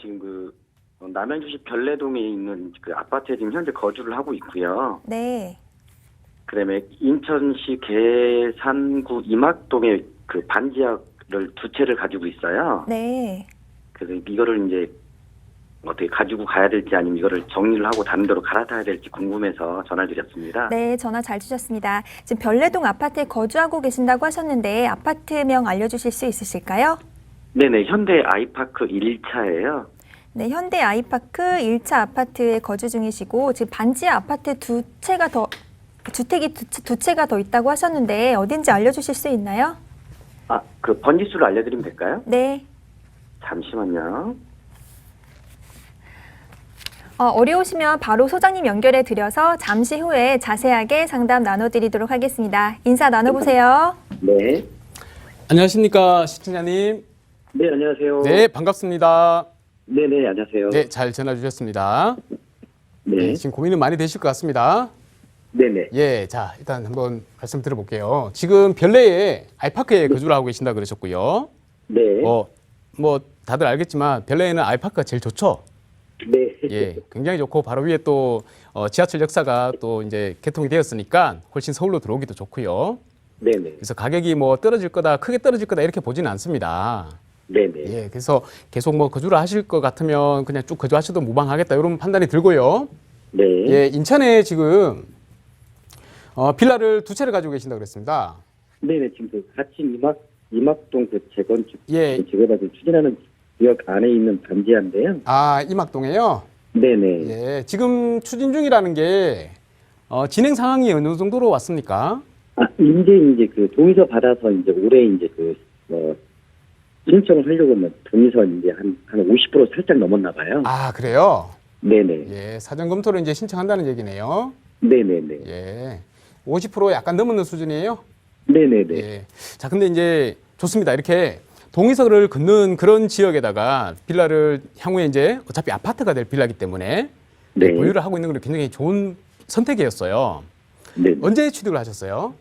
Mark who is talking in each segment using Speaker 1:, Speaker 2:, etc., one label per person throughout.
Speaker 1: 지금 그 어, 남양주시 별내동에 있는 그 아파트에 지금 현재 거주를 하고 있고요.
Speaker 2: 네.
Speaker 1: 그다음에 인천시 계산구 이막동에 그 반지하를 두 채를 가지고 있어요.
Speaker 2: 네.
Speaker 1: 그래서 이거를 이제 어떻게 가지고 가야 될지 아니면 이거를 정리를 하고 다른 데로 갈아타야 될지 궁금해서 전화를 드렸습니다.
Speaker 2: 네, 전화 잘 주셨습니다. 지금 별내동 아파트에 거주하고 계신다고 하셨는데 아파트명 알려주실 수 있으실까요?
Speaker 1: 네네 현대 아이파크 1차예요.
Speaker 2: 네, 현대 아이파크 1차 아파트에 거주 중이시고 지금 반지하 아파트 두 채가 더 주택이 두, 채- 두 채가 더 있다고 하셨는데 어딘지 알려주실 수 있나요?
Speaker 1: 아 그 번지수를 알려드리면 될까요?
Speaker 2: 네.
Speaker 1: 잠시만요.
Speaker 2: 어, 어려우시면 바로 소장님 연결해 드려서 잠시 후에 자세하게 상담 나눠드리도록 하겠습니다. 인사 나눠보세요.
Speaker 1: 네.
Speaker 3: 안녕하십니까 시청자님.
Speaker 1: 네 안녕하세요.
Speaker 3: 네 반갑습니다.
Speaker 1: 네 네 안녕하세요.
Speaker 3: 네 잘 전화 주셨습니다.
Speaker 1: 네.
Speaker 3: 네, 지금 고민은 많이 되실 것 같습니다.
Speaker 1: 네 네.
Speaker 3: 예, 자 일단 한번 말씀 들어볼게요. 지금 별내에 아이파크에 거주를 하고 계신다 그러셨고요.
Speaker 1: 네.
Speaker 3: 어, 뭐 다들 알겠지만 별내에는 아이파크가 제일 좋죠.
Speaker 1: 네.
Speaker 3: 예, 굉장히 좋고 바로 위에 또 어, 지하철 역사가 또 이제 개통이 되었으니까 훨씬 서울로 들어오기도 좋고요.
Speaker 1: 네 네.
Speaker 3: 그래서 가격이 뭐 떨어질 거다, 크게 떨어질 거다 이렇게 보지는 않습니다.
Speaker 1: 네네.
Speaker 3: 예, 그래서 계속 뭐 거주를 하실 것 같으면 그냥 쭉 거주하셔도 무방하겠다 이런 판단이 들고요.
Speaker 1: 네.
Speaker 3: 예, 인천에 지금 어, 빌라를 두 채를 가지고 계신다 그랬습니다.
Speaker 1: 네네. 지금 그 같이 이막 이막동 그 재건축
Speaker 3: 예.
Speaker 1: 지구가 추진하는 지역 안에 있는 단지인데요.
Speaker 3: 아, 이막동에요.
Speaker 1: 네네.
Speaker 3: 예, 지금 추진 중이라는 게 어, 진행 상황이 어느 정도로 왔습니까?
Speaker 1: 아 이제 이제 그 동의서 받아서 이제 올해 이제 그뭐 신청을 하려고 하면 동의서 이제 한 한 50% 살짝 넘었나 봐요.
Speaker 3: 아, 그래요.
Speaker 1: 네네.
Speaker 3: 예, 사전 검토를 이제 신청한다는 얘기네요.
Speaker 1: 네네네.
Speaker 3: 예. 50% 약간 넘는 수준이에요.
Speaker 1: 네네네.
Speaker 3: 예. 자, 근데 이제 좋습니다. 이렇게 동의서를 긋는 그런 지역에다가 빌라를 향후에 이제 어차피 아파트가 될 빌라기 때문에
Speaker 1: 네.
Speaker 3: 보유를 하고 있는 건 굉장히 좋은 선택이었어요.
Speaker 1: 네.
Speaker 3: 언제 취득을 하셨어요?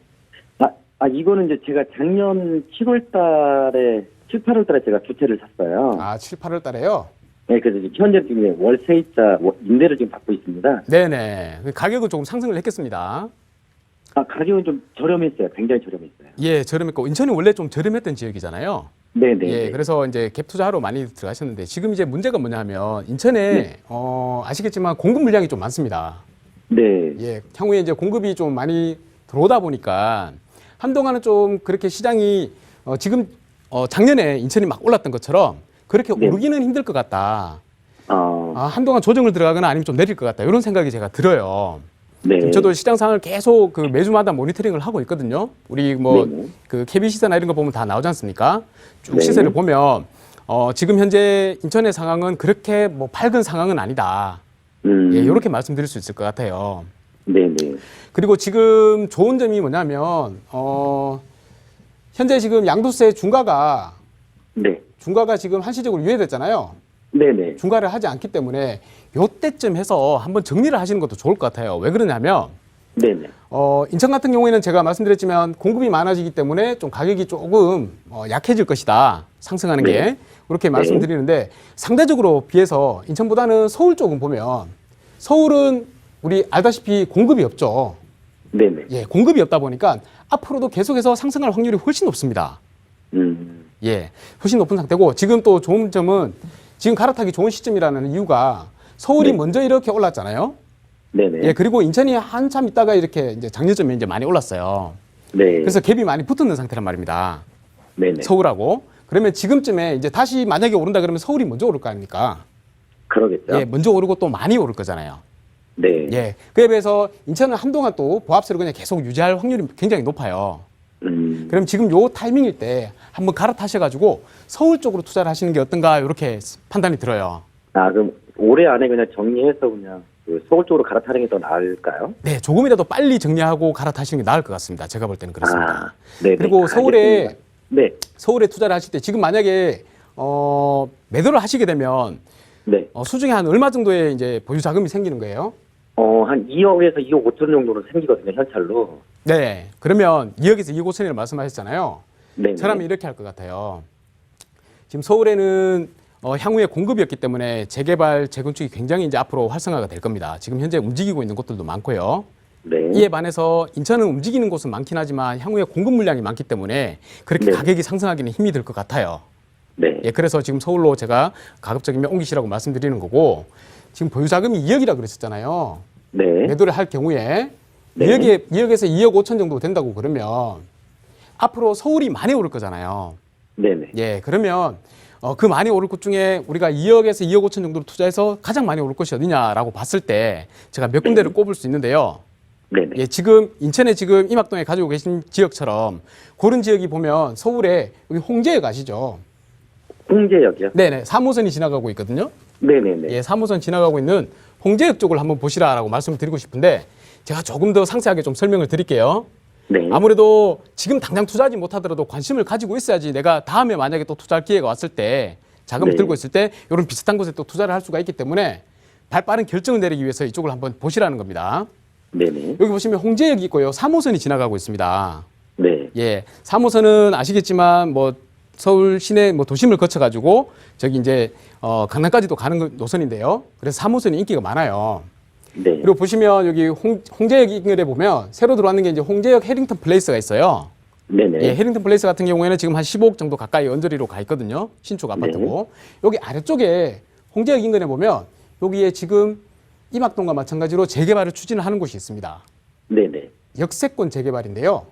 Speaker 1: 아, 아 이거는 이제 제가 작년 7월 달에 7, 8월 달에 제가 두 채를 샀어요.
Speaker 3: 아, 7, 8월 달에요?
Speaker 1: 네, 그래서 지금 현재 지금 월세이자 월- 임대를 지금 받고 있습니다.
Speaker 3: 네네. 그 가격은 조금 상승을 했겠습니다.
Speaker 1: 아, 가격은 좀 저렴했어요. 굉장히 저렴했어요.
Speaker 3: 예, 저렴했고, 인천이 원래 좀 저렴했던 지역이잖아요.
Speaker 1: 네네.
Speaker 3: 예, 그래서 이제 갭 투자하러 많이 들어가셨는데 지금 이제 문제가 뭐냐 하면 인천에
Speaker 1: 네.
Speaker 3: 어, 아시겠지만 공급 물량이 좀 많습니다.
Speaker 1: 네.
Speaker 3: 예, 향후에 이제 공급이 좀 많이 들어오다 보니까 한동안은 좀 그렇게 시장이 어, 지금 어, 작년에 인천이 막 올랐던 것처럼 그렇게
Speaker 1: 네.
Speaker 3: 오르기는 힘들 것 같다.
Speaker 1: 아,
Speaker 3: 아, 한동안 조정을 들어가거나 아니면 좀 내릴 것 같다. 이런 생각이 제가 들어요.
Speaker 1: 네.
Speaker 3: 지금 저도 시장 상황을 계속 그 매주마다 모니터링을 하고 있거든요. 우리 뭐
Speaker 1: 네네.
Speaker 3: 그 KB 시세나 이런 거 보면 다 나오지 않습니까? 쭉
Speaker 1: 네.
Speaker 3: 시세를 보면 어, 지금 현재 인천의 상황은 그렇게 뭐 밝은 상황은 아니다.
Speaker 1: 음.
Speaker 3: 예, 이렇게 말씀드릴 수 있을 것 같아요.
Speaker 1: 네네.
Speaker 3: 그리고 지금 좋은 점이 뭐냐면 어, 현재 지금 양도세 중과가
Speaker 1: 네.
Speaker 3: 중과가 지금 한시적으로 유예됐잖아요.
Speaker 1: 네네.
Speaker 3: 중과를 하지 않기 때문에 요때쯤 해서 한번 정리를 하시는 것도 좋을 것 같아요. 왜 그러냐면
Speaker 1: 네네.
Speaker 3: 어, 인천 같은 경우에는 제가 말씀드렸지만 공급이 많아지기 때문에 좀 가격이 조금 어, 약해질 것이다. 상승하는
Speaker 1: 네.
Speaker 3: 게. 그렇게 말씀드리는데 상대적으로 비해서 인천보다는 서울 쪽은 보면 서울은 우리 알다시피 공급이 없죠.
Speaker 1: 네네.
Speaker 3: 예, 공급이 없다 보니까 앞으로도 계속해서 상승할 확률이 훨씬 높습니다.
Speaker 1: 음.
Speaker 3: 예, 훨씬 높은 상태고 지금 또 좋은 점은 지금 갈아타기 좋은 시점이라는 이유가 서울이
Speaker 1: 네.
Speaker 3: 먼저 이렇게 올랐잖아요.
Speaker 1: 네네.
Speaker 3: 예, 그리고 인천이 한참 있다가 이렇게 이제 작년쯤에 이제 많이 올랐어요.
Speaker 1: 네.
Speaker 3: 그래서 갭이 많이 붙었는 상태란 말입니다.
Speaker 1: 네네.
Speaker 3: 서울하고. 그러면 지금쯤에 이제 다시 만약에 오른다 그러면 서울이 먼저 오를 거 아닙니까?
Speaker 1: 그러겠죠.
Speaker 3: 예, 먼저 오르고 또 많이 오를 거잖아요.
Speaker 1: 네.
Speaker 3: 예. 그에 비해서 인천은 한동안 또 보합세를 그냥 계속 유지할 확률이 굉장히 높아요.
Speaker 1: 음.
Speaker 3: 그럼 지금 요 타이밍일 때 한번 갈아타셔가지고 서울 쪽으로 투자를 하시는 게 어떤가 이렇게 판단이 들어요.
Speaker 1: 아, 그럼 올해 안에 그냥 정리해서 그냥 그 서울 쪽으로 갈아타는 게 더 나을까요?
Speaker 3: 네, 조금이라도 빨리 정리하고 갈아타시는 게 나을 것 같습니다. 제가 볼 때는 그렇습니다.
Speaker 1: 아, 네네.
Speaker 3: 그리고 서울에
Speaker 1: 알겠습니다. 네.
Speaker 3: 서울에 투자를 하실 때 지금 만약에 어, 매도를 하시게 되면
Speaker 1: 네.
Speaker 3: 어, 수중에 한 얼마 정도의 이제 보유 자금이 생기는 거예요?
Speaker 1: 어, 한 2억에서 2억 5천 정도는 생기거든요, 현찰로.
Speaker 3: 네. 그러면 2억에서 2억 5천이라고 말씀하셨잖아요.
Speaker 1: 네.
Speaker 3: 사람이 이렇게 할 것 같아요. 지금 서울에는 어, 향후에 공급이었기 때문에 재개발, 재건축이 굉장히 이제 앞으로 활성화가 될 겁니다. 지금 현재 움직이고 있는 곳들도 많고요.
Speaker 1: 네.
Speaker 3: 이에 반해서 인천은 움직이는 곳은 많긴 하지만 향후에 공급 물량이 많기 때문에 그렇게
Speaker 1: 네.
Speaker 3: 가격이 상승하기는 힘이 들 것 같아요.
Speaker 1: 네.
Speaker 3: 예, 그래서 지금 서울로 제가 가급적이면 옮기시라고 말씀드리는 거고 지금 보유 자금이 2억이라 그랬었잖아요.
Speaker 1: 네.
Speaker 3: 매도를 할 경우에
Speaker 1: 네.
Speaker 3: 2억에 2억에서 2억 5천 정도 된다고 그러면 앞으로 서울이 많이 오를 거잖아요.
Speaker 1: 네네.
Speaker 3: 예, 그러면 어, 그 많이 오를 곳 중에 우리가 2억에서 2억 5천 정도를 투자해서 가장 많이 오를 곳이 어디냐라고 봤을 때 제가 몇 군데를 꼽을 수 있는데요.
Speaker 1: 네네.
Speaker 3: 예, 지금 인천에 지금 임학동에 가지고 계신 지역처럼 그런 지역이 보면 서울에 여기 홍제역 아시죠?
Speaker 1: 홍제역이요?
Speaker 3: 네네, 3호선이 지나가고 있거든요.
Speaker 1: 네네네.
Speaker 3: 예, 3호선 지나가고 있는 홍제역 쪽을 한번 보시라라고 말씀을 드리고 싶은데 제가 조금 더 상세하게 좀 설명을 드릴게요.
Speaker 1: 네.
Speaker 3: 아무래도 지금 당장 투자하지 못하더라도 관심을 가지고 있어야지 내가 다음에 만약에 또 투자할 기회가 왔을 때 자금을
Speaker 1: 네.
Speaker 3: 들고 있을 때 이런 비슷한 곳에 또 투자를 할 수가 있기 때문에 발 빠른 결정을 내리기 위해서 이쪽을 한번 보시라는 겁니다.
Speaker 1: 네네.
Speaker 3: 여기 보시면 홍제역이 있고요. 3호선이 지나가고 있습니다.
Speaker 1: 네.
Speaker 3: 예. 3호선은 아시겠지만 뭐 서울 시내 뭐 도심을 거쳐 가지고 저기 이제 어 강남까지도 가는 그 노선인데요. 그래서 3호선이 인기가 많아요.
Speaker 1: 네.
Speaker 3: 그리고 보시면 여기 홍, 홍제역 인근에 보면 새로 들어왔는 게 이제 홍제역 해링턴 플레이스가 있어요.
Speaker 1: 네네.
Speaker 3: 예, 해링턴 플레이스 같은 경우에는 지금 한 15억 정도 가까이 언저리로 가 있거든요. 신축 아파트고. 여기 아래쪽에 홍제역 인근에 보면 여기에 지금 임학동과 마찬가지로 재개발을 추진을 하는 곳이 있습니다.
Speaker 1: 네네.
Speaker 3: 역세권 재개발인데요.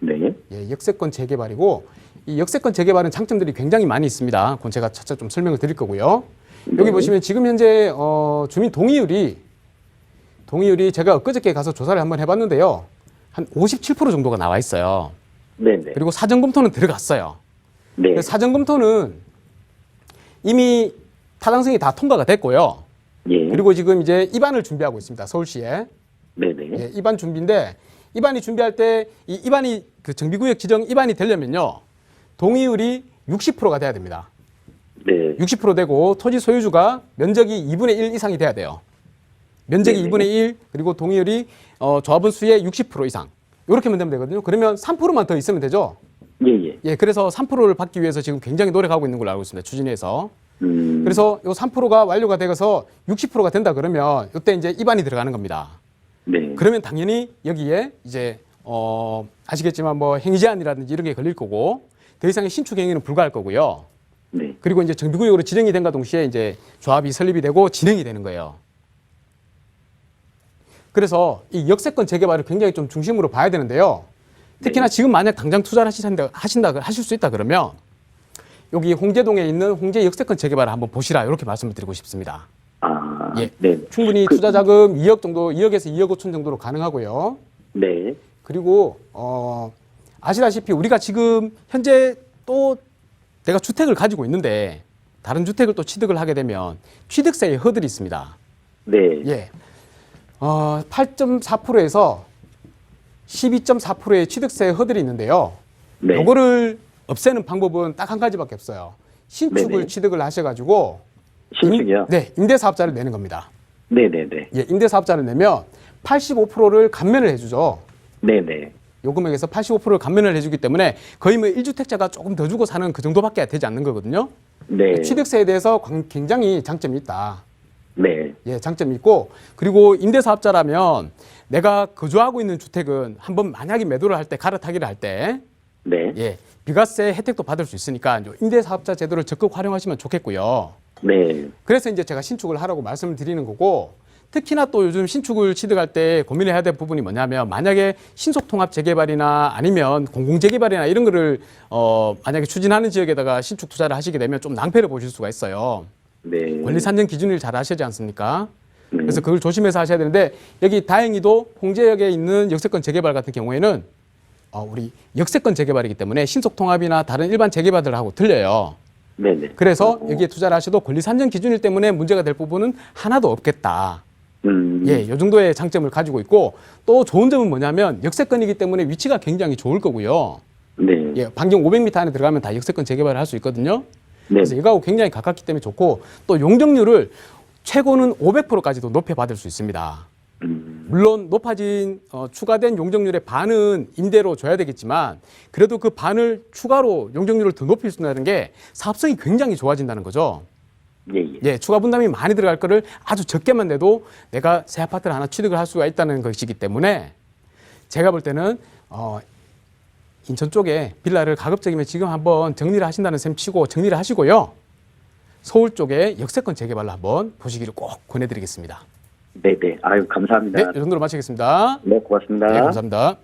Speaker 1: 네.
Speaker 3: 예, 역세권 재개발이고 이 역세권 재개발은 장점들이 굉장히 많이 있습니다. 그건 제가 차차 좀 설명을 드릴 거고요. 여기
Speaker 1: 네.
Speaker 3: 보시면 지금 현재 어, 주민 동의율이 동의율이 제가 엊그저께 가서 조사를 한번 해봤는데요. 한 57% 정도가 나와 있어요.
Speaker 1: 네 네.
Speaker 3: 그리고 사전 검토는 들어갔어요.
Speaker 1: 네.
Speaker 3: 사전 검토는 이미 타당성이 다 통과가 됐고요.
Speaker 1: 예.
Speaker 3: 그리고 지금 이제 입안을 준비하고 있습니다. 서울시에.
Speaker 1: 네네.
Speaker 3: 예, 입안 준비인데 입안이 준비할 때 이 입안이 그 정비구역 지정 입안이 되려면요. 동의율이 60%가 돼야 됩니다.
Speaker 1: 네.
Speaker 3: 60% 되고 토지 소유주가 면적이 2분의 1 이상이 돼야 돼요. 면적이
Speaker 1: 네네.
Speaker 3: 2분의 1 그리고 동의율이 어, 조합원 수의 60% 이상. 이렇게만 되면 되거든요. 그러면 3%만 더 있으면 되죠.
Speaker 1: 예예.
Speaker 3: 예, 그래서 3%를 받기 위해서 지금 굉장히 노력하고 있는 걸로 알고 있습니다. 추진해서.
Speaker 1: 음.
Speaker 3: 그래서 요 3%가 완료가 돼서 60%가 된다 그러면 이때 이제 입안이 들어가는 겁니다.
Speaker 1: 네.
Speaker 3: 그러면 당연히 여기에 이제 어 아시겠지만 뭐 행위 제한이라든지 이런 게 걸릴 거고 더 이상의 신축 행위는 불가할 거고요.
Speaker 1: 네.
Speaker 3: 그리고 이제 정비구역으로 지정이 된과 동시에 이제 조합이 설립이 되고 진행이 되는 거예요. 그래서 이 역세권 재개발을 굉장히 좀 중심으로 봐야 되는데요. 특히나 지금 만약 당장 투자를 하신다, 하신다 하실 수 있다 그러면 여기 홍제동에 있는 홍제 역세권 재개발을 한번 보시라 이렇게 말씀을 드리고 싶습니다.
Speaker 1: 아.
Speaker 3: 예.
Speaker 1: 네.
Speaker 3: 충분히
Speaker 1: 그-
Speaker 3: 투자 자금 2억 정도, 2억에서 2억 5천 정도로 가능하고요.
Speaker 1: 네.
Speaker 3: 그리고 어 아시다시피 우리가 지금 현재 또 내가 주택을 가지고 있는데 다른 주택을 또 취득을 하게 되면 취득세의 허들이 있습니다.
Speaker 1: 네.
Speaker 3: 예. 어 8.4%에서 12.4%의 취득세 허들이 있는데요.
Speaker 1: 네.
Speaker 3: 요거를 없애는 방법은 딱 한 가지밖에 없어요. 신축을
Speaker 1: 네네.
Speaker 3: 취득을 하셔 가지고
Speaker 1: 신축이요?
Speaker 3: 네, 임대 사업자를 내는 겁니다.
Speaker 1: 네네네.
Speaker 3: 예, 임대 사업자를 내면 85%를 감면을 해 주죠.
Speaker 1: 네네.
Speaker 3: 요 금액에서 85%를 감면을 해주기 때문에 거의 뭐 1주택자가 조금 더 주고 사는 그 정도밖에 되지 않는 거거든요.
Speaker 1: 네.
Speaker 3: 취득세에 대해서 광- 굉장히 장점이 있다.
Speaker 1: 네.
Speaker 3: 예, 장점이 있고 그리고 임대사업자라면 내가 거주하고 있는 주택은 한번 만약에 매도를 할 때 갈아타기를 할 때
Speaker 1: 네.
Speaker 3: 예, 비과세 혜택도 받을 수 있으니까 요 임대사업자 제도를 적극 활용하시면 좋겠고요.
Speaker 1: 네.
Speaker 3: 그래서 이제 제가 신축을 하라고 말씀을 드리는 거고 특히나 또 요즘 신축을 취득할 때 고민해야 될 부분이 뭐냐면 만약에 신속 통합 재개발이나 아니면 공공 재개발이나 이런 거를 어 만약에 추진하는 지역에다가 신축 투자를 하시게 되면 좀 낭패를 보실 수가 있어요.
Speaker 1: 네.
Speaker 3: 권리 산정 기준을 잘 아시지 않습니까?
Speaker 1: 네.
Speaker 3: 그래서 그걸 조심해서 하셔야 되는데 여기 다행히도 홍제역에 있는 역세권 재개발 같은 경우에는 어 우리 역세권 재개발이기 때문에 신속 통합이나 다른 일반 재개발들하고 틀려요.
Speaker 1: 네네.
Speaker 3: 그래서 여기에 투자를 하셔도 권리 산정 기준일 때문에 문제가 될 부분은 하나도 없겠다.
Speaker 1: 음.
Speaker 3: 예, 요 정도의 장점을 가지고 있고 또 좋은 점은 뭐냐면 역세권이기 때문에 위치가 굉장히 좋을 거고요.
Speaker 1: 네.
Speaker 3: 예, 반경 500m 안에 들어가면 다 역세권 재개발을 할 수 있거든요.
Speaker 1: 네.
Speaker 3: 그래서 이거하고 굉장히 가깝기 때문에 좋고 또 용적률을 최고는 500%까지도 높여받을 수 있습니다.
Speaker 1: 음.
Speaker 3: 물론 높아진 어, 추가된 용적률의 반은 임대로 줘야 되겠지만 그래도 그 반을 추가로 용적률을 더 높일 수 있다는 게 사업성이 굉장히 좋아진다는 거죠.
Speaker 1: 예, 예.
Speaker 3: 예, 추가 분담이 많이 들어갈 거를 아주 적게만 내도 내가 새 아파트를 하나 취득을 할 수가 있다는 것이기 때문에 제가 볼 때는 어, 인천 쪽에 빌라를 가급적이면 지금 한번 정리를 하신다는 셈 치고 정리를 하시고요. 서울 쪽에 역세권 재개발로 한번 보시기를 꼭 권해드리겠습니다.
Speaker 1: 네, 네. 아유, 감사합니다.
Speaker 3: 네, 이 정도로 마치겠습니다.
Speaker 1: 네, 고맙습니다.
Speaker 3: 네, 감사합니다.